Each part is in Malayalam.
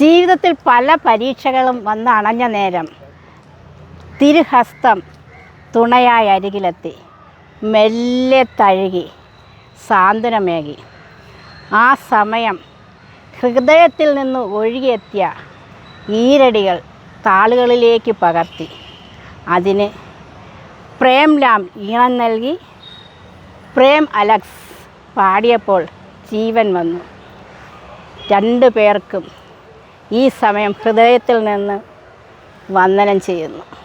ജീവിതത്തിൽ പല പരീക്ഷകളും വന്ന് അണഞ്ഞ നേരം തിരുഹസ്തം തുണയായി അരികിലെത്തി. മെല്ലെ തഴുകി സാന്ത്വനമേകി. ആ സമയം ഹൃദയത്തിൽ നിന്ന് ഒഴുകിയെത്തിയ ഈരടികൾ താളുകളിലേക്ക് പകർത്തി. അതിന് പ്രേം ലാം ഈണം നൽകി. പ്രേം അലക്സ് പാടിയപ്പോൾ ജീവൻ വന്നു. രണ്ടു പേർക്കും ഈ സമയം ഹൃദയത്തിൽ നിന്ന് വന്ദനം ചെയ്യുന്നു.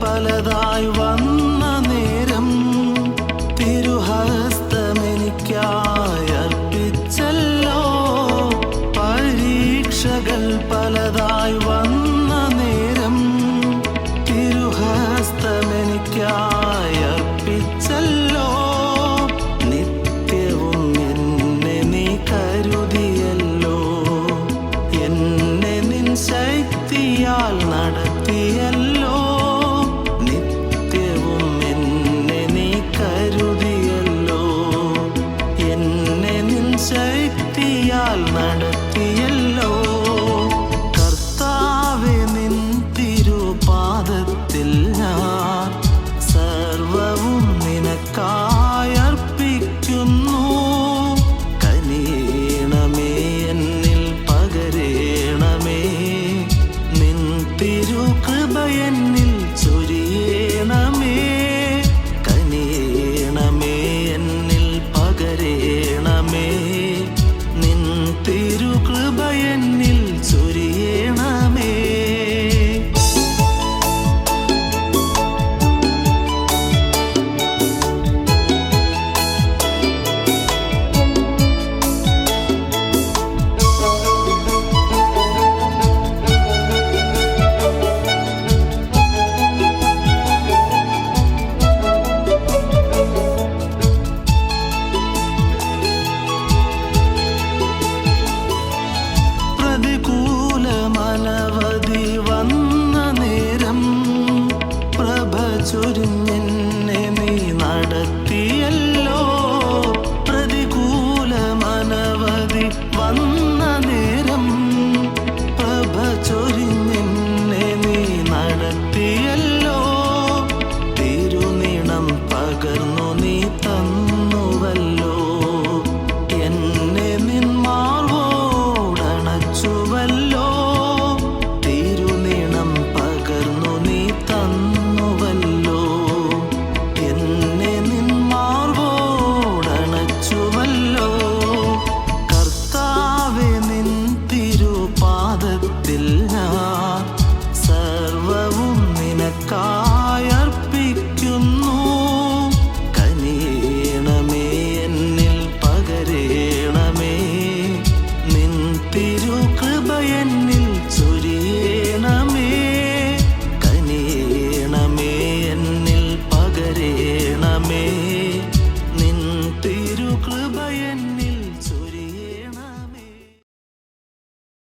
பலதாய் வா